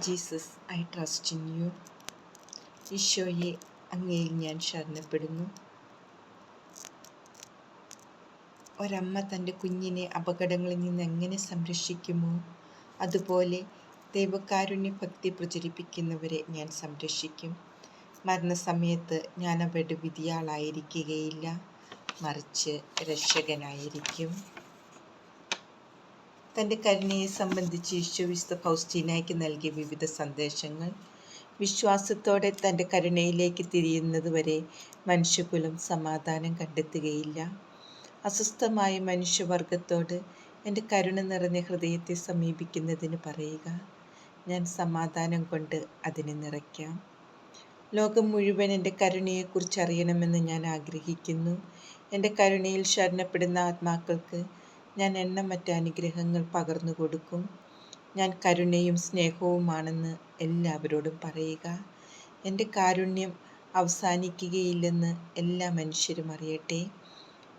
Jesus I trust in you. ഈശോയെ അങ്ങയിൽ ഞാൻ ശരണപ്പെടുന്നു. ഒരമ്മ തന്റെ കുഞ്ഞിനെ അപകടങ്ങളിൽ നിന്ന് എങ്ങനെ സംരക്ഷിക്കുമോ? അതുപോലെ ദൈവകാരുണ്യ ഭക്തി പ്രചരിപ്പിക്കുന്നവരെ ഞാൻ സംരക്ഷിക്കും. മരണസമയത്ത് ഞാൻ അവരുടെ വിധിയാളായിരിക്കുകയില്ല. മറിച്ച് രക്ഷകനായിരിക്കും. തന്റെ കരുണയെ സംബന്ധിച്ച് ഈശോ വിശുദ്ധ ഫൗസ്റ്റീനയ്ക്ക് നൽകിയ വിവിധ സന്ദേശങ്ങൾ വിശ്വാസത്തോടെ തന്റെ കരുണയിലേക്ക് തിരിയുന്നതുവരെ മനുഷ്യകുലം സമാധാനം കണ്ടെത്തുകയില്ല. അസ്വസ്ഥമായ മനുഷ്യവർഗത്തോട് എന്റെ കരുണ നിറഞ്ഞ ഹൃദയത്തെ സമീപിക്കുന്നതിന് പറയുക. ഞാൻ സമാധാനം കൊണ്ട് അതിനെ നിറയ്ക്കാം. ലോകം മുഴുവൻ എന്റെ കരുണയെക്കുറിച്ച് അറിയണമെന്ന് ഞാൻ ആഗ്രഹിക്കുന്നു. എന്റെ കരുണയിൽ ശരണപ്പെടുന്ന ആത്മാക്കൾക്ക് ഞാൻ എണ്ണമറ്റ അനുഗ്രഹങ്ങൾ പകർന്നു കൊടുക്കും. ഞാൻ കരുണയും സ്നേഹവുമാണെന്ന് എല്ലാവരോടും പറയുക. എന്റെ കാരുണ്യം അവസാനിക്കുകയില്ലെന്ന് എല്ലാ മനുഷ്യരും അറിയട്ടെ.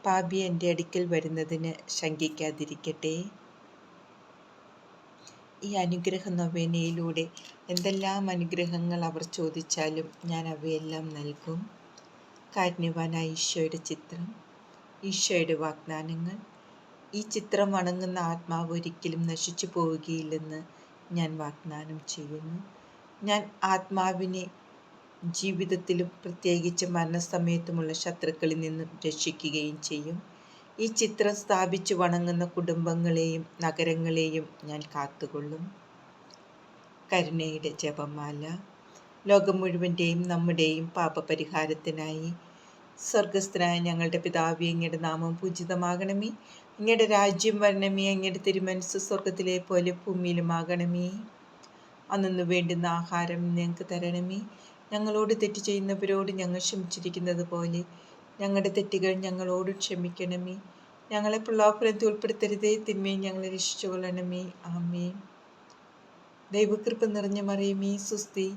പാപി എന്റെ അടുക്കൽ വരുന്നതിന് ശങ്കിക്കാതിരിക്കട്ടെ. ഈ അനുഗ്രഹ നൊവേനയിലൂടെ എന്തെല്ലാം അനുഗ്രഹങ്ങൾ അവർ ചോദിച്ചാലും ഞാൻ അവയെല്ലാം നൽകും. കാരുണ്യവാനായ ഈശോയുടെ ചിത്രം ഈശോയുടെ വാഗ്ദാനങ്ങൾ ഈ ചിത്രം വണങ്ങുന്ന ആത്മാവ് ഒരിക്കലും നശിച്ചു പോവുകയില്ലെന്ന് ഞാൻ വാഗ്ദാനം ചെയ്യുന്നു. ഞാൻ ആത്മാവിനെ ജീവിതത്തിലും പ്രത്യേകിച്ച് മരണസമയത്തുമുള്ള ശത്രുക്കളിൽ നിന്നും രക്ഷിക്കുകയും ചെയ്യും. ഈ ചിത്രം സ്ഥാപിച്ചു വണങ്ങുന്ന കുടുംബങ്ങളെയും നഗരങ്ങളെയും ഞാൻ കാത്തുകൊള്ളും. കരുണയുടെ ജപമാല. ലോകം മുഴുവന്റെയും നമ്മുടെയും പാപപരിഹാരത്തിനായി സ്വർഗസ്ഥനായ ഞങ്ങളുടെ പിതാവിയങ്ങയുടെ നാമം പൂജിതമാകണമേ. അങ്ങയുടെ രാജ്യം വരണമേ അങ്ങയുടെ തിരുമനസ് സ്വർഗത്തിലെ പോലെ ഭൂമിയിലുമാകണമേ. അന്നു വേണ്ടുന്ന ആഹാരം ഞങ്ങൾക്ക് തരണമേ. ഞങ്ങളോട് തെറ്റ് ചെയ്യുന്നവരോട് ഞങ്ങൾ ക്ഷമിച്ചിരിക്കുന്നത് പോലെ ഞങ്ങളുടെ തെറ്റുകൾ ഞങ്ങളോട് ക്ഷമിക്കണമേ. ഞങ്ങളെ പിള്ളാപ്പുരത്തിൽ ഉൾപ്പെടുത്തരുതേ തിന്മയും ഞങ്ങളെ രക്ഷിച്ചു കൊള്ളണമേ. ആമേ ദൈവകൃപ നിറഞ്ഞ മറിയമേ സുസ്തി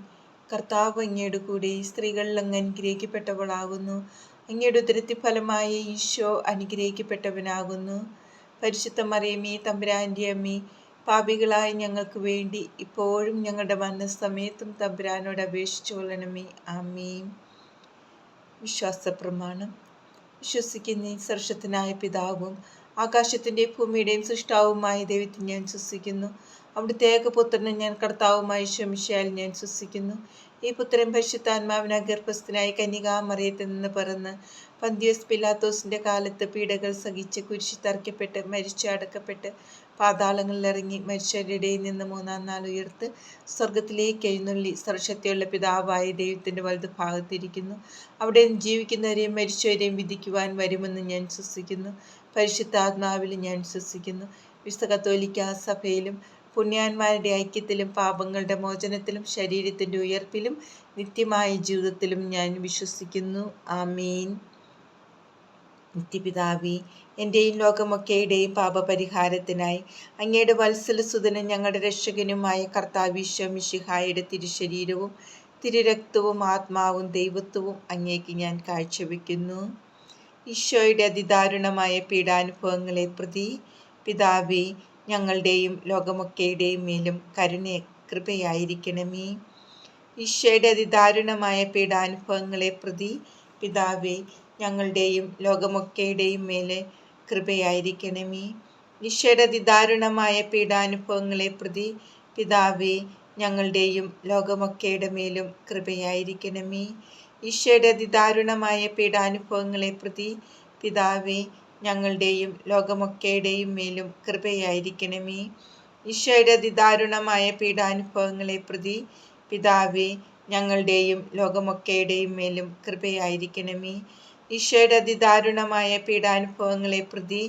കർത്താവ് അങ്ങയുടെ കൂടെ സ്ത്രീകളിൽ അങ്ങ് അനുഗ്രഹിക്കപ്പെട്ടവളാകുന്നു അങ്ങയുടെ ഉദരത്തി ഫലമായ ഈശോ അനുഗ്രഹിക്കപ്പെട്ടവനാകുന്നു. പരിശുദ്ധ മറിയമ്മേ തമ്പുരാന്റെ അമ്മേ പാപികളായ ഞങ്ങൾക്ക് വേണ്ടി ഇപ്പോഴും ഞങ്ങളുടെ മനസ്സമയത്തും തമ്പുരാനോട് അപേക്ഷിച്ചു കൊള്ളണമേ. അമ്മയും വിശ്വാസ പ്രമാണം വിശ്വസിക്കുന്ന സർഷത്തിനായ പിതാവും ആകാശത്തിന്റെ ഭൂമിയുടെയും സൃഷ്ടാവുമായ ദൈവത്തിൽ ഞാൻ ശ്വസിക്കുന്നു അവിടുത്തെ ഏകപുത്രനെ ഞാൻ കർത്താവുമായി ശ്രമിച്ചാൽ ഞാൻ വിശ്വസിക്കുന്നു. ഈ പുത്രൻ പരിശുദ്ധാത്മാവിന ഗർഭസ്ഥനായി കന്യകാമറിയത്തിൽ നിന്ന് പറന്ന് പന്തിയോസ് പിലാത്തോസിന്റെ കാലത്ത് പീഡകൾ സഹിച്ച് കുരിശി തറയ്ക്കപ്പെട്ട് മരിച്ചു അടക്കപ്പെട്ട് പാതാളങ്ങളിൽ ഇറങ്ങി മരിച്ചവരുടെ നിന്ന് മൂന്നാം നാൾ ഉയർത്ത് സ്വർഗത്തിലേക്ക് എഴുന്നള്ളി സർവശക്തിയുള്ള പിതാവായ ദൈവത്തിന്റെ വലത് ഭാഗത്തിരിക്കുന്നു അവിടെ ജീവിക്കുന്നവരെയും മരിച്ചവരെയും വിധിക്കുവാൻ വരുമെന്ന് ഞാൻ വിശ്വസിക്കുന്നു. പരിശുദ്ധാത്മാവിൽ ഞാൻ വിശ്വസിക്കുന്നു. വിശുദ്ധ കത്തോലിക്ക സഭയിലും പുണ്യാന്മാരുടെ ഐക്യത്തിലും പാപങ്ങളുടെ മോചനത്തിലും ശരീരത്തിന്റെ ഉയർപ്പിലും നിത്യമായ ജീവിതത്തിലും ഞാൻ വിശ്വസിക്കുന്നു. ആമീൻ. നിത്യപിതാവി എന്റെയും ലോകമൊക്കെയുടെയും പാപപരിഹാരത്തിനായി അങ്ങയുടെ വത്സലസുതനും ഞങ്ങളുടെ രക്ഷകനുമായ കർത്താവിശ്വമിഷിഹായുടെ തിരുശരീരവും തിരുരക്തവും ആത്മാവും ദൈവത്വവും അങ്ങേക്ക് ഞാൻ കാഴ്ചവെക്കുന്നു. ഈശോയുടെ അതിദാരുണമായ പീഡാനുഭവങ്ങളെ പ്രതി പിതാവേ ഞങ്ങളുടെയും ലോകമൊക്കെയുടെയും മേലും കരുണ കൃപയായിരിക്കണമേ. ഈശോയുടെ അതിദാരുണമായ പീഡാനുഭവങ്ങളെ പ്രതി പിതാവേ ഞങ്ങളുടെയും ലോകമൊക്കെയുടെയും മേലെ കൃപയായിരിക്കണമേ. ഈശോയുടെ അതിദാരുണമായ പീഡാനുഭവങ്ങളെ പ്രതി പിതാവേ ഞങ്ങളുടെയും ലോകമൊക്കെയുടെ മേലും കൃപയായിരിക്കണമേ. ഈശോയുടെ അതിദാരുണമായ പീഡാനുഭവങ്ങളെ പ്രതി പിതാവേ ഞങ്ങളുടെയും ലോകമൊക്കെയുടെയും മേലും കൃപയായിരിക്കണമേ. ഈശോയുടെ അതിദാരുണമായ പീഡാനുഭവങ്ങളെ പ്രതി പിതാവേ ഞങ്ങളുടെയും ലോകമൊക്കെയുടെയും മേലും കൃപയായിരിക്കണമേ. ഈശോയുടെ അതിദാരുണമായ പീഡാനുഭവങ്ങളെ പ്രതി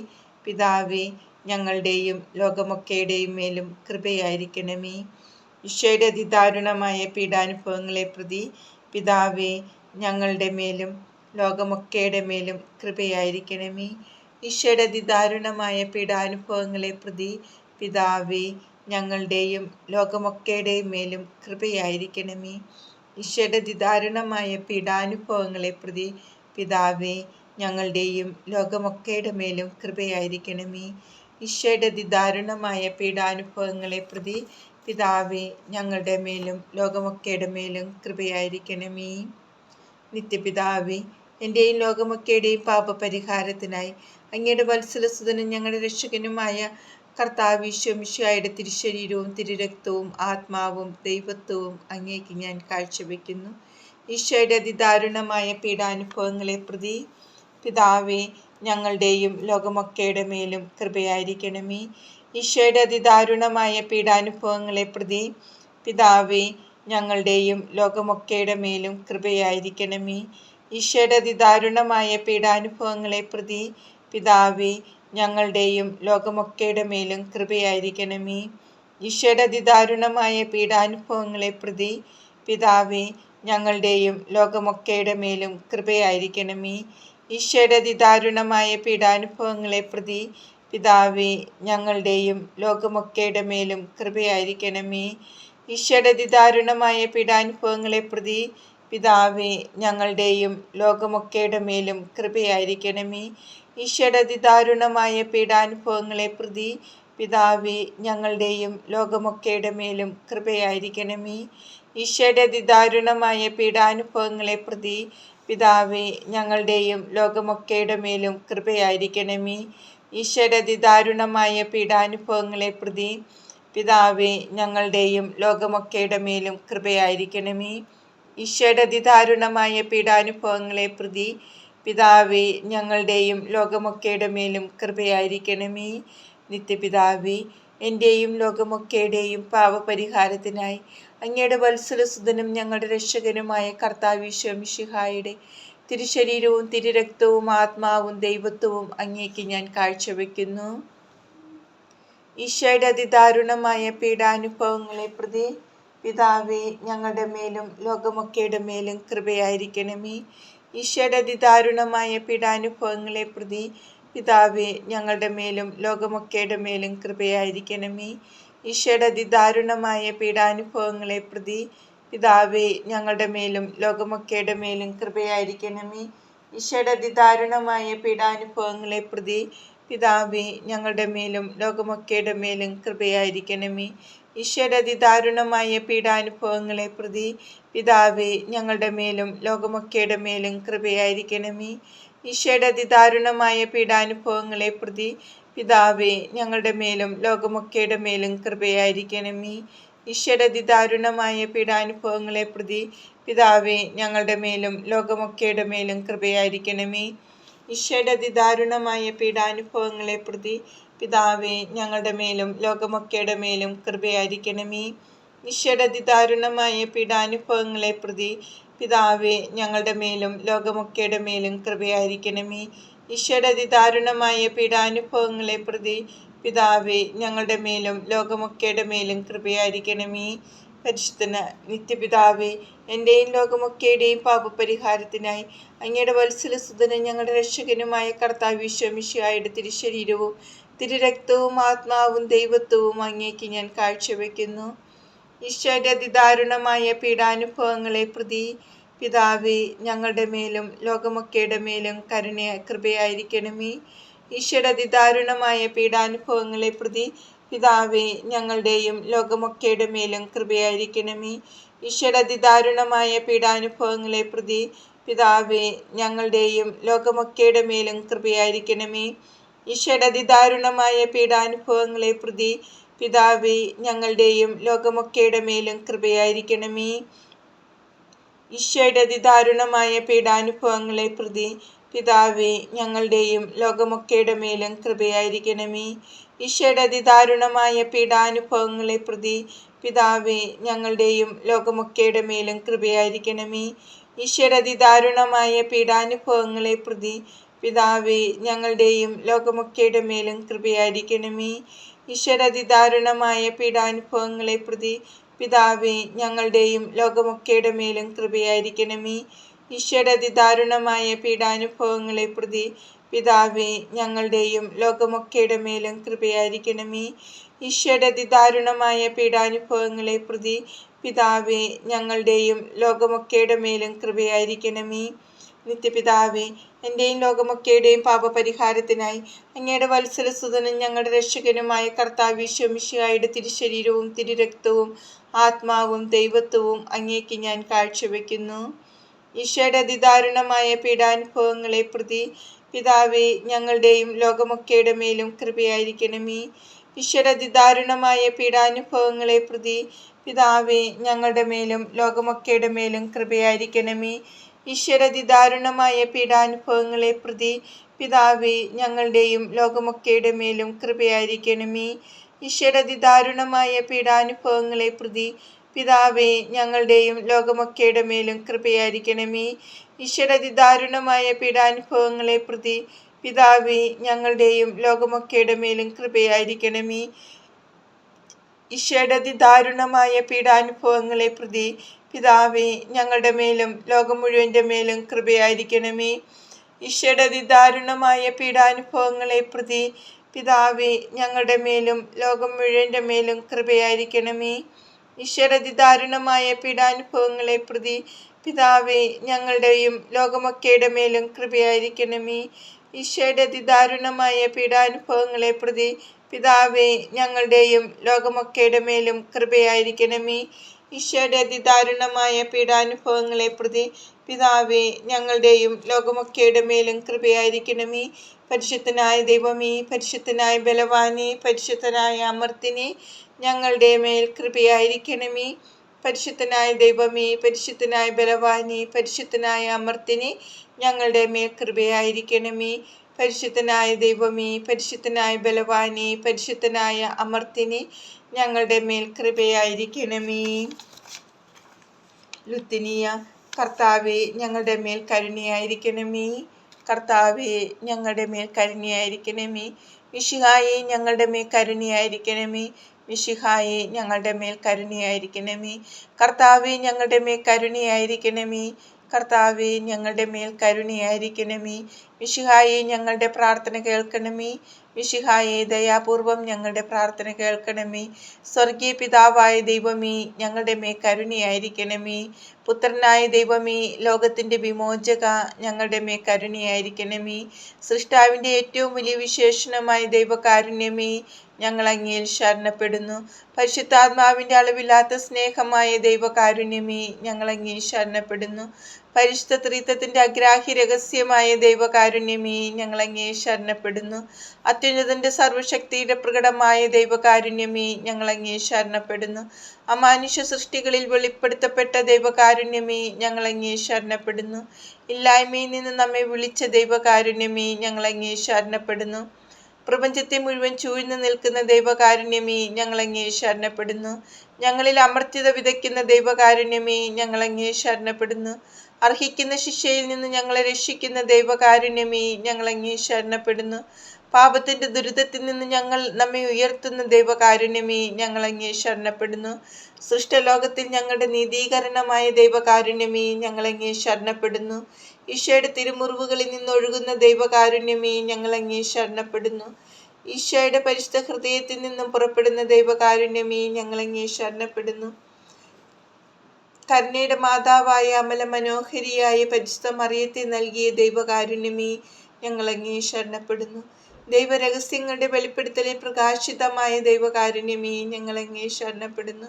പിതാവേ ഞങ്ങളുടെയും ലോകമൊക്കെയുടെയും മേലും കൃപയായിരിക്കണമേ. ഈശോയുടെ അതിദാരുണമായ പീഡാനുഭവങ്ങളെ പ്രതി പിതാവേ ഞങ്ങളുടെ മേലും ലോകമൊക്കെയുടെ മേലും കൃപയായിരിക്കണമേ. ഈശോയുടെ അതിദാരുണമായ പീഡാനുഭവങ്ങളെ പ്രതി പിതാവേ ഞങ്ങളുടെയും ലോകമൊക്കെയുടെയും മേലും കൃപയായിരിക്കണമേ. ഈശോയുടെ അതിദാരുണമായ പീഡാനുഭവങ്ങളെ പ്രതി പിതാവേ ഞങ്ങളുടെയും ലോകമൊക്കെയുടെ മേലും കൃപയായിരിക്കണമേ. ഈശോയുടെ അതിദാരുണമായ പീഡാനുഭവങ്ങളെ പ്രതി പിതാവേ ഞങ്ങളുടെ മേലും ലോകമൊക്കെയുടെ മേലും കൃപയായിരിക്കണമേ. നിത്യപിതാവേ എന്റെയും ലോകമൊക്കെയുടെയും പാപപരിഹാരത്തിനായി അങ്ങയുടെ വത്സലസുതനും ഞങ്ങളുടെ രക്ഷകനുമായ കർത്താവിശ്വമിഷായുടെ തിരുശരീരവും തിരുരക്തവും ആത്മാവും ദൈവത്വവും അങ്ങേക്ക് ഞാൻ കാഴ്ചവെക്കുന്നു. ഈശോയുടെ അതിദാരുണമായ പീഡാനുഭവങ്ങളെ പ്രതി പിതാവേ ഞങ്ങളുടെയും ലോകമൊക്കെയുടെ മേലും കൃപയായിരിക്കണമേ. ഈശോയുടെ അതിദാരുണമായ പീഡാനുഭവങ്ങളെ പ്രതി പിതാവേ ഞങ്ങളുടെയും ലോകമൊക്കെയുടെ മേലും കൃപയായിരിക്കണമേ. ഈശോയുടെ അതിദാരുണമായ പീഡാനുഭവങ്ങളെ പ്രതി പിതാവേ ഞങ്ങളുടെയും ലോകമൊക്കെയുടെ മേലും കൃപയായിരിക്കണമേ. ഈശോയുടെ അതിദാരുണമായ പീഡാനുഭവങ്ങളെ പ്രതി പിതാവേ ഞങ്ങളുടെയും ലോകമൊക്കെയുടെ മേലും കൃപയായിരിക്കണമേ. ഈശോയുടെ അതിദാരുണമായ പീഡാനുഭവങ്ങളെ പ്രതി പിതാവേ ഞങ്ങളുടെയും ലോകമൊക്കെയുടെ മേലും കൃപയായിരിക്കണമേ. ഈശോയുടെ അതിദാരുണമായ പീഡാനുഭവങ്ങളെ പ്രതി പിതാവേ ഞങ്ങളുടെയും ലോകമൊക്കെയുടെ മേലും കൃപയായിരിക്കണമേ. ഈശ്വരതി ദാരുണമായ പീഡാനുഭവങ്ങളെ പ്രതി പിതാവേ ഞങ്ങളുടെയും ലോകമൊക്കെയുടെ മേലും കൃപയായിരിക്കണമേ. ഈശ്വരതി ദാരുണമായ പീഡാനുഭവങ്ങളെ പ്രതി പിതാവേ ഞങ്ങളുടെയും ലോകമൊക്കെയുടെ മേലും കൃപയായിരിക്കണമേ. ഈശ്വരതി ദാരുണമായ പീഡാനുഭവങ്ങളെ പ്രതി പിതാവേ ഞങ്ങളുടെയും ലോകമൊക്കെയുടെ മേലും കൃപയായിരിക്കണമേ. ഈശോയുടെ അതിദാരുണമായ പീഡാനുഭവങ്ങളെ പ്രതി പിതാവേ ഞങ്ങളുടെയും ലോകമൊക്കെയുടെ മേലും കൃപയായിരിക്കണമേ. നിത്യപിതാവി എന്റെയും ലോകമൊക്കെയുടെയും പാവപരിഹാരത്തിനായി അങ്ങയുടെ വത്സലസുതനും ഞങ്ങളുടെ രക്ഷകനുമായ കർത്താവിശ്വമിഷിഹായുടെ തിരുശരീരവും തിരുരക്തവും ആത്മാവും ദൈവത്വവും അങ്ങേക്ക് ഞാൻ കാഴ്ചവെക്കുന്നു. ഈശോയുടെ അതിദാരുണമായ പീഡാനുഭവങ്ങളെ പ്രതി പിതാവേ ഞങ്ങളുടെ മേലും ലോകമൊക്കെയുടെ മേലും കൃപയായിരിക്കണമേ. ഈശോയുടെ ദാരുണമായ പീഡാനുഭവങ്ങളെ പ്രതി പിതാവേ ഞങ്ങളുടെ മേലും ലോകമൊക്കെയുടെ മേലും കൃപയായിരിക്കണമേ. ഈശോയുടെ ദാരുണമായ പീഡാനുഭവങ്ങളെ പ്രതി പിതാവേ ഞങ്ങളുടെ മേലും ലോകമൊക്കെയുടെ മേലും കൃപയായിരിക്കണമേ. ഈശോയുടെ ദാരുണമായ പീഡാനുഭവങ്ങളെ പ്രതി പിതാവേ ഞങ്ങളുടെ മേലും ലോകമൊക്കെയുടെ മേലും കൃപയായിരിക്കണമേ. ഈശ്വര അതിദാരുണമായ പീഡാനുഭവങ്ങളെ പ്രതി പിതാവേ ഞങ്ങളുടെ മേലും ലോകമൊക്കെയുടെ മേലും കൃപയായിരിക്കണമേ. ഈശ്വരതിദാരുണമായ പീഡാനുഭവങ്ങളെ പ്രതി പിതാവേ ഞങ്ങളുടെ മേലും ലോകമൊക്കെയുടെ മേലും കൃപയായിരിക്കണമേ. ഈശ്വരതിദാരുണമായ പീഡാനുഭവങ്ങളെ പ്രതി പിതാവേ ഞങ്ങളുടെ മേലും ലോകമൊക്കെയുടെ മേലും കൃപയായിരിക്കണമേ. ഈശോയുടെ ദാരുണമായ പീഡാനുഭവങ്ങളെ പ്രതി പിതാവേ ഞങ്ങളുടെ മേലും ലോകമൊക്കെയുടെ മേലും കൃപയായിരിക്കണമേ. ഈശോയുടെ ദാരുണമായ പീഡാനുഭവങ്ങളെ പ്രതി പിതാവേ ഞങ്ങളുടെ മേലും ലോകമൊക്കെയുടെ മേലും കൃപയായിരിക്കണമേ. ഈശോയുടെ ദാരുണമായ പീഡാനുഭവങ്ങളെ പ്രതി പിതാവേ ഞങ്ങളുടെ മേലും ലോകമൊക്കെയുടെ മേലും കൃപയായിരിക്കണമേ. പരിശുദ്ധന നിത്യപിതാവേ എന്റെയും ലോകമൊക്കെയുടെയും പാപപരിഹാരത്തിനായി അങ്ങയുടെ വത്സലസുതനും ഞങ്ങളുടെ രക്ഷകനുമായ കർത്താവ് വിശ്വമിഷയായുടെ തിരുശരീരവും തിരുരക്തവും ആത്മാവും ദൈവത്വവും അങ്ങേക്ക് ഞാൻ കാഴ്ചവെക്കുന്നു. ഈശോയുടെ അതിദാരുണമായ പീഡാനുഭവങ്ങളെ പ്രതി പിതാവേ ഞങ്ങളുടെ മേലും ലോകമൊക്കെയുടെ മേലും കരുണ കൃപയായിരിക്കണമേ. ഈശോയുടെ അതിദാരുണമായ പീഡാനുഭവങ്ങളെ പ്രതി പിതാവേ ഞങ്ങളുടെയും ലോകമൊക്കെയുടെ മേലും കൃപയായിരിക്കണമേ. ഈശ്വരതി ദാരുണമായ പീഡാനുഭവങ്ങളെ പ്രതി പിതാവേ ഞങ്ങളുടെയും ലോകമൊക്കെയുടെ മേലും കൃപയായിരിക്കണമേ. ഈശ്വരതി ദാരുണമായ പീഡാനുഭവങ്ങളെ പ്രതി പിതാവേ ഞങ്ങളുടെയും ലോകമൊക്കെയുടെ മേലും കൃപയായിരിക്കണമേ. ഈശോയുടെ അതിദാരുണമായ പീഡാനുഭവങ്ങളെ പ്രതി പിതാവേ ഞങ്ങളുടെയും ലോകമൊക്കെയുടെ മേലും കൃപയായിരിക്കണമേ. ഈശോയുടെ അതിദാരുണമായ പീഡാനുഭവങ്ങളെ പ്രതി പിതാവേ ഞങ്ങളുടെയും ലോകമൊക്കെയുടെ മേലും കൃപയായിരിക്കണമേ. ഈശോയുടെ അതിദാരുണമായ പീഡാനുഭവങ്ങളെ പ്രതി പിതാവേ ഞങ്ങളുടെയും ലോകമൊക്കെയുടെ മേലും കൃപയായിരിക്കണമേ. ഈശ്വര അതിദാരുണമായ പീഡാനുഭവങ്ങളെ പ്രതി പിതാവേ ഞങ്ങളുടെയും ലോകമൊക്കെയുടെ മേലും കൃപയായിരിക്കണമേ. ഈശ്വര അതിദാരുണമായ പീഡാനുഭവങ്ങളെ പ്രതി പിതാവേ ഞങ്ങളുടെയും ലോകമൊക്കെയുടെ മേലും കൃപയായിരിക്കണമേ. ഈശ്വരതി അതിദാരുണമായ പീഡാനുഭവങ്ങളെ പ്രതി പിതാവേ ഞങ്ങളുടെയും ലോകമൊക്കെയുടെ മേലും കൃപയായിരിക്കണമേ. നിത്യപിതാവേ എന്റെയും ലോകമൊക്കെയുടെയും പാപപരിഹാരത്തിനായി അങ്ങയുടെ വത്സലസുതനും ഞങ്ങളുടെ രക്ഷകനുമായ കർത്താവ് ശമിഷായുടെ തിരുശരീരവും തിരുരക്തവും ആത്മാവും ദൈവത്വവും അങ്ങേക്ക് ഞാൻ കാഴ്ചവെക്കുന്നു. ഈശോയുടെ അതിദാരുണമായ പീഡാനുഭവങ്ങളെ പ്രതി പിതാവേ ഞങ്ങളുടെയും ലോകമൊക്കെയുടെ മേലും കൃപയായിരിക്കണമേ. ഈശോയുടെ ദാരുണമായ പീഡാനുഭവങ്ങളെ പ്രതി പിതാവേ ഞങ്ങളുടെ മേലും ലോകമൊക്കെയുടെ മേലും കൃപയായിരിക്കണമേ. ഈശ്വര ദാരുണമായ പീഡാനുഭവങ്ങളെ പ്രതി പിതാവേ ഞങ്ങളുടെയും ലോകമൊക്കെയുടെ മേലും കൃപയായിരിക്കണമേ. ഈശ്വര ദാരുണമായ പീഡാനുഭവങ്ങളെ പ്രതി പിതാവേ ഞങ്ങളുടെയും ലോകമൊക്കെയുടെ മേലും കൃപയായിരിക്കണമേ. ഈശ്വര ദാരുണമായ പീഡാനുഭവങ്ങളെ പ്രതി പിതാവേ ഞങ്ങളുടെയും ലോകമൊക്കെയുടെ മേലും കൃപയായിരിക്കണമേ. ഈശ്വരതി ദാരുണമായ പീഡാനുഭവങ്ങളെ പ്രതി പിതാവേ ഞങ്ങളുടെ മേലും ലോകം മുഴുവന്റെ മേലും കൃപയായിരിക്കണമേ. ഈശ്വരതി ദാരുണമായ പീഡാനുഭവങ്ങളെ പ്രതി പിതാവേ ഞങ്ങളുടെ മേലും ലോകം മുഴുവന്റെ മേലും കൃപയായിരിക്കണമേ. ഈശ്വരതി ദാരുണമായ പീഡാനുഭവങ്ങളെ പ്രതി പിതാവേ ഞങ്ങളുടെയും ലോകമൊക്കെയുടെ മേലും കൃപയായിരിക്കണമേ. ഈശോയുടെ അതിദാരുണമായ പീഡാനുഭവങ്ങളെ പ്രതി പിതാവേ ഞങ്ങളുടെയും ലോകമൊക്കെയുടെ മേലും കൃപയായിരിക്കണമേ. ഈശോയുടെ അതിദാരുണമായ പീഡാനുഭവങ്ങളെ പ്രതി പിതാവേ ഞങ്ങളുടെയും ലോകമൊക്കെയുടെ മേലും കൃപയായിരിക്കണമേ. പരിശുദ്ധനായ ദൈവമേ പരിശുദ്ധനായ ബലവാനേ പരിശുദ്ധനായ അമർത്തിനെ ഞങ്ങളുടെ മേൽ കൃപയായിരിക്കണമേ. പരിശുദ്ധനായ ദൈവമേ പരിശുദ്ധനായ ബലവാനി പരിശുദ്ധനായ അമർത്തിനെ ഞങ്ങളുടെ മേൽ കൃപയായിരിക്കണമേ. പരിശുദ്ധനായ ദൈവമേ പരിശുദ്ധനായ ബലവാനി പരിശുദ്ധനായ അമർത്തിനെ ഞങ്ങളുടെ മേൽ കൃപയായിരിക്കണമേ. ലുത്തിനിയ കർത്താവെ ഞങ്ങളുടെ മേൽ കരുണയായിരിക്കണമേ. കർത്താവെ ഞങ്ങളുടെ മേൽ കരുണയായിരിക്കണമേ. വിശുഹായെ ഞങ്ങളുടെ മേൽ കരുണയായിരിക്കണമേ. വിശുഹായെ ഞങ്ങളുടെ മേൽ കരുണയായിരിക്കണമേ. കർത്താവെ ഞങ്ങളുടെ മേൽ കരുണയായിരിക്കണമേ. കർത്താവെ ഞങ്ങളുടെ മേൽ കരുണയായിരിക്കണമേ. വിശുഹായെ ഞങ്ങളുടെ പ്രാർത്ഥന കേൾക്കണമേ. വിശുഹായെ ദയാപൂർവം ഞങ്ങളുടെ പ്രാർത്ഥന കേൾക്കണമേ. സ്വർഗീയ പിതാവായ ദൈവമേ ഞങ്ങളുടെ മേൽ കരുണയായിരിക്കണമേ. പുത്രനായ ദൈവമേ ലോകത്തിന്റെ വിമോചക ഞങ്ങളുടെ മേ കരുണയായിരിക്കണമേ. സൃഷ്ടാവിന്റെ ഏറ്റവും വലിയ വിശേഷണമായ ദൈവകാരുണ്യമേ ഞങ്ങൾ അങ്ങയിൽ ശരണപ്പെടുന്നു. പരിശുദ്ധാത്മാവിന്റെ അളവില്ലാത്ത സ്നേഹമായ ദൈവകാരുണ്യമേ ഞങ്ങൾ അങ്ങയിൽ ശരണപ്പെടുന്നു. പരിശുദ്ധ ത്രിത്വത്തിന്റെ അഗ്രാഹ്യ രഹസ്യമായ ദൈവകാരുണ്യമേ ഞങ്ങൾ അങ്ങേ ശരണപ്പെടുന്നു. അത്യുന്നതന്റെ സർവശക്തിയുടെ പ്രകടമായ ദൈവകാരുണ്യമേ ഞങ്ങൾ അങ്ങേ ശരണപ്പെടുന്നു. അമാനുഷ്യ സൃഷ്ടികളിൽ വെളിപ്പെടുത്തപ്പെട്ട ദൈവകാരുണ്യമേ ഞങ്ങളങ്ങേ ശരണപ്പെടുന്നു. ഇല്ലായ്മയിൽ നിന്ന് നമ്മെ വിളിച്ച ദൈവകാരുണ്യമേ ഞങ്ങളങ്ങേ ശരണപ്പെടുന്നു. പ്രപഞ്ചത്തെ മുഴുവൻ ചൂഴ്ന്നു നിൽക്കുന്ന ദൈവകാരുണ്യമേ ഞങ്ങളങ്ങേ ശരണപ്പെടുന്നു. ഞങ്ങളിൽ അമർത്യത വിതയ്ക്കുന്ന ദൈവകാരുണ്യമേ ഞങ്ങളങ്ങേ ശരണപ്പെടുന്നു. അർഹിക്കുന്ന ശിക്ഷയിൽ നിന്ന് ഞങ്ങളെ രക്ഷിക്കുന്ന ദൈവകാരുണ്യമേ ഞങ്ങളങ്ങേ ശരണപ്പെടുന്നു. പാപത്തിന്റെ ദുരിതത്തിൽ നിന്ന് ഞങ്ങൾ നമ്മെ ഉയർത്തുന്ന ദൈവകാരുണ്യമേ ഞങ്ങൾ അങ്ങേ ശരണപ്പെടുന്നു. സൃഷ്ടലോകത്തിൽ ഞങ്ങളുടെ നീതീകരണമായ ദൈവകാരുണ്യമേ ഞങ്ങൾ അങ്ങേ ശരണപ്പെടുന്നു. ഈശോയുടെ തിരുമുറിവുകളിൽ നിന്നൊഴുകുന്ന ദൈവകാരുണ്യമേ ഞങ്ങൾ അങ്ങേ ശരണപ്പെടുന്നു. ഈശോയുടെ പരിശുദ്ധ ഹൃദയത്തിൽ നിന്നും പുറപ്പെടുന്ന ദൈവകാരുണ്യമേ ഞങ്ങൾ അങ്ങേ ശരണപ്പെടുന്നു. കരുണയുടെ മാതാവായ അമല മനോഹരിയായ പരിശുദ്ധ മറിയത്തെ നൽകിയ ദൈവകാരുണ്യമേ ഞങ്ങൾ അങ്ങേ ശരണപ്പെടുന്നു. ദൈവരഹസ്യങ്ങളുടെ വെളിപ്പെടുത്തലിൽ പ്രകാശിതമായ ദൈവകാരുണ്യമേ ഞങ്ങളങ്ങേ ശരണപ്പെടുന്നു?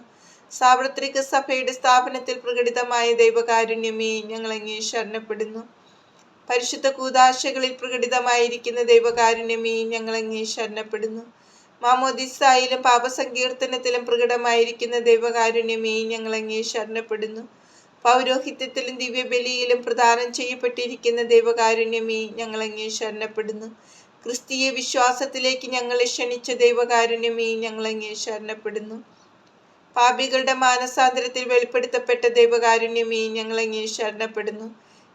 സാർവത്രിക സഭയുടെ സ്ഥാപനത്തിൽ പ്രകടിതമായ ദൈവകാരുണ്യമേ ഞങ്ങളങ്ങേ ശരണപ്പെടുന്നു? പരിശുദ്ധ കൂതാശകളിൽ പ്രകടിതമായിരിക്കുന്ന ദൈവകാരുണ്യമേ ഞങ്ങളങ്ങേ ശരണപ്പെടുന്നു? മാമോദിസായിലും പാപസങ്കീർത്തനത്തിലും പ്രകടമായിരിക്കുന്ന ദൈവകാരുണ്യമേ ഞങ്ങളങ്ങേ ശരണപ്പെടുന്നു? പൗരോഹിത്യത്തിലും ദിവ്യബലിയിലും പ്രദാനം ചെയ്യപ്പെട്ടിരിക്കുന്ന ദൈവകാരുണ്യമേ ഞങ്ങളങ്ങേ ശരണപ്പെടുന്നു? ക്രിസ്തീയ വിശ്വാസത്തിലേക്ക് ഞങ്ങളെ ക്ഷണിച്ച ദൈവകാരുണ്യമേ ഞങ്ങളങ്ങേ ശരണപ്പെടുന്നു. പാപികളുടെ മാനസാന്തരത്തിൽ വെളിപ്പെടുത്തപ്പെട്ട ദൈവകാരുണ്യമേ ഞങ്ങളങ്ങേ ശരണപ്പെടുന്നു.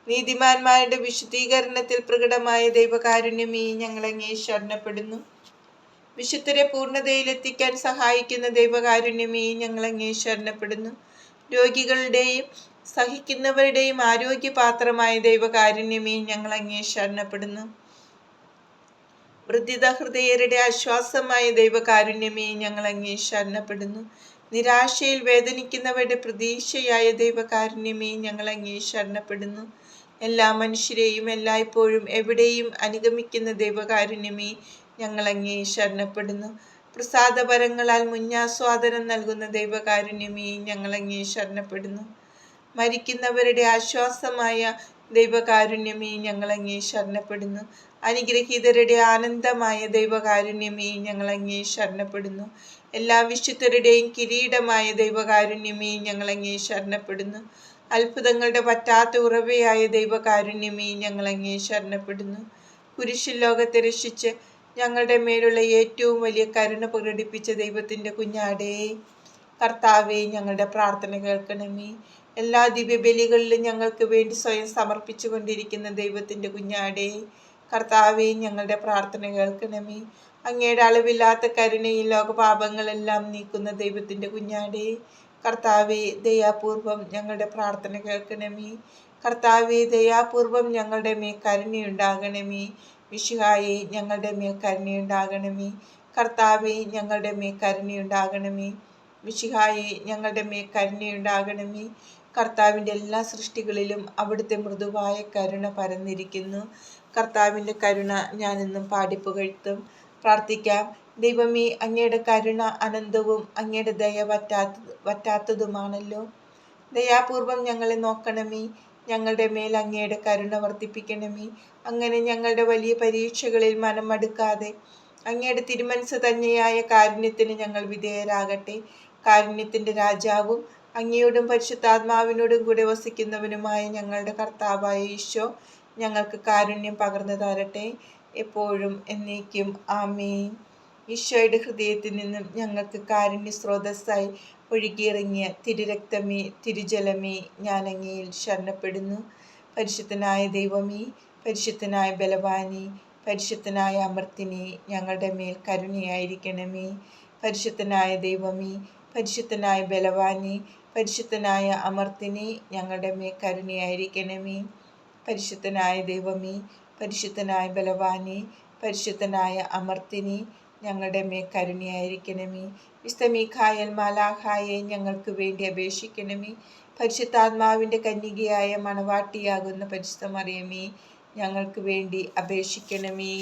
നീതിമാന്മാരുടെ വിശുദ്ധീകരണത്തിൽ പ്രകടമായ ദൈവകാരുണ്യമേ ഞങ്ങളങ്ങേ ശരണപ്പെടുന്നു. വിശുദ്ധരെ പൂർണതയിലെത്തിക്കാൻ സഹായിക്കുന്ന ദൈവകാരുണ്യമേ ഞങ്ങളങ്ങേ ശരണപ്പെടുന്നു. രോഗികളുടെയും സഹിക്കുന്നവരുടെയും ആരോഗ്യപാത്രമായ ദൈവകാരുണ്യമേ ഞങ്ങളങ്ങേ ശരണപ്പെടുന്നു. വൃദ്ധിത ഹൃദയരുടെ ആശ്വാസമായ ദൈവകാരുണ്യമേ ഞങ്ങൾ അങ്ങേ ശരണപ്പെടുന്നു. നിരാശയിൽ വേദനിക്കുന്നവരുടെ പ്രതീക്ഷയായ ദൈവകാരുണ്യമേ ഞങ്ങൾ അങ്ങേ ശരണപ്പെടുന്നു. എല്ലാ മനുഷ്യരെയും എല്ലായ്പ്പോഴും എവിടെയും അനുഗമിക്കുന്ന ദൈവകാരുണ്യമേ ഞങ്ങൾ അങ്ങേ ശരണപ്പെടുന്നു. പ്രസാദപരങ്ങളാൽ മുന്നാസ്വാദനം നൽകുന്ന ദൈവകാരുണ്യമേ ഞങ്ങൾ അങ്ങേ ശരണപ്പെടുന്നു. മരിക്കുന്നവരുടെ ആശ്വാസമായ ദൈവകാരുണ്യമേ ഞങ്ങൾ അങ്ങേ ശരണപ്പെടുന്നു. അനുഗ്രഹീതരുടെ ആനന്ദമായ ദൈവകാരുണ്യമേ ഞങ്ങളങ്ങേ ശരണപ്പെടുന്നു. എല്ലാ വിശുദ്ധരുടെയും കിരീടമായ ദൈവകാരുണ്യമേ ഞങ്ങളങ്ങേ ശരണപ്പെടുന്നു. അത്ഭുതങ്ങളുടെ പറ്റാത്ത ഉറവയായ ദൈവകാരുണ്യമേ ഞങ്ങളങ്ങേ ശരണപ്പെടുന്നു. കുരിശിൽ ലോകത്തെ രക്ഷിച്ച് ഞങ്ങളുടെ മേലുള്ള ഏറ്റവും വലിയ കരുണ പ്രകടിപ്പിച്ച ദൈവത്തിന്റെ കുഞ്ഞാടേ കർത്താവെ ഞങ്ങളുടെ പ്രാർത്ഥന കേൾക്കണമേ. എല്ലാ ദിവ്യബലികളിലും ഞങ്ങൾക്ക് വേണ്ടി സ്വയം സമർപ്പിച്ചു കൊണ്ടിരിക്കുന്ന ദൈവത്തിന്റെ കുഞ്ഞാടേ കർത്താവെ ഞങ്ങളുടെ പ്രാർത്ഥന കേൾക്കണമേ. അങ്ങയുടെ അളവില്ലാത്ത കരുണയിൽ ലോകപാപങ്ങളെല്ലാം നീക്കുന്ന ദൈവത്തിന്റെ കുഞ്ഞാടെ കർത്താവെ ദയാപൂർവം ഞങ്ങളുടെ പ്രാർത്ഥന കേൾക്കണമേ. കർത്താവെ ദയാപൂർവം ഞങ്ങളുടെ മേൽ കരുണയുണ്ടാകണമേ. വിശുഹായെ ഞങ്ങളുടെ മേൽ കരുണയുണ്ടാകണമേ. കർത്താവെ ഞങ്ങളുടെ മേൽ കരുണയുണ്ടാകണമേ. വിശുഹായെ ഞങ്ങളുടെ മേൽ കരുണയുണ്ടാകണമേ. കർത്താവിന്റെ എല്ലാ സൃഷ്ടികളിലും അവിടുത്തെ മൃദുവായ കരുണ പരന്നിരിക്കുന്നു. കർത്താവിന്റെ കരുണ ഞാനെന്നും പാടിപ്പുകഴ്ത്തും പ്രാർത്ഥിക്കാം. ദൈവമേ അങ്ങയുടെ കരുണ അനന്തവും അങ്ങയുടെ ദയ വറ്റാത്ത വറ്റാത്തതുമാണല്ലോ. ദയാപൂർവം ഞങ്ങളെ നോക്കണമേ. ഞങ്ങളുടെ മേൽ അങ്ങയുടെ കരുണ വർദ്ധിപ്പിക്കണമേ. അങ്ങനെ ഞങ്ങളുടെ വലിയ പരീക്ഷകളിൽ മനം മടുക്കാതെ അങ്ങയുടെ തിരുമനസ് തന്നെയായ കാരുണ്യത്തിന് ഞങ്ങൾ വിധേയരാകട്ടെ. കാരുണ്യത്തിന്റെ രാജാവും അങ്ങയോടും പരിശുദ്ധാത്മാവിനോടും കൂടെ വസിക്കുന്നവനുമായ ഞങ്ങളുടെ കർത്താവായ ഈശോ ഞങ്ങൾക്ക് കാരുണ്യം പകർന്നു തരട്ടെ. എപ്പോഴും എന്നേക്കും. ആമേൻ. ഈശോയുടെ ഹൃദയത്തിൽ നിന്നും ഞങ്ങൾക്ക് കാരുണ്യ സ്രോതസ്സായി ഒഴുകിയിറങ്ങിയ തിരുരക്തമേ തിരുജലമേ ഞാൻ അങ്ങയിൽ ശരണപ്പെടുന്നു. പരിശുദ്ധനായ ദൈവമേ പരിശുദ്ധനായ ബലവാനി പരിശുദ്ധനായ അമൃത്തിനെ ഞങ്ങളുടെ മേൽ കരുണയായിരിക്കണമേ. പരിശുദ്ധനായ ദൈവമേ പരിശുദ്ധനായ ബലവാനി പരിശുദ്ധനായ അമർത്തിനെ ഞങ്ങളുടെ മേൽ കരുണയായിരിക്കണമേ. പരിശുദ്ധനായ ദൈവമേ പരിശുദ്ധനായ ബലവാനി പരിശുദ്ധനായ അമർത്തിനി ഞങ്ങളുടെ മേ കരുണയായിരിക്കണമേ. വിസ്തമീഖായൽ മാലാഖായെ ഞങ്ങൾക്ക് വേണ്ടി അപേക്ഷിക്കണമേ. പരിശുദ്ധാത്മാവിന്റെ കന്യകയായ മണവാട്ടിയാകുന്ന പരിശുദ്ധമറിയമേ ഞങ്ങൾക്ക് വേണ്ടി അപേക്ഷിക്കണമേ.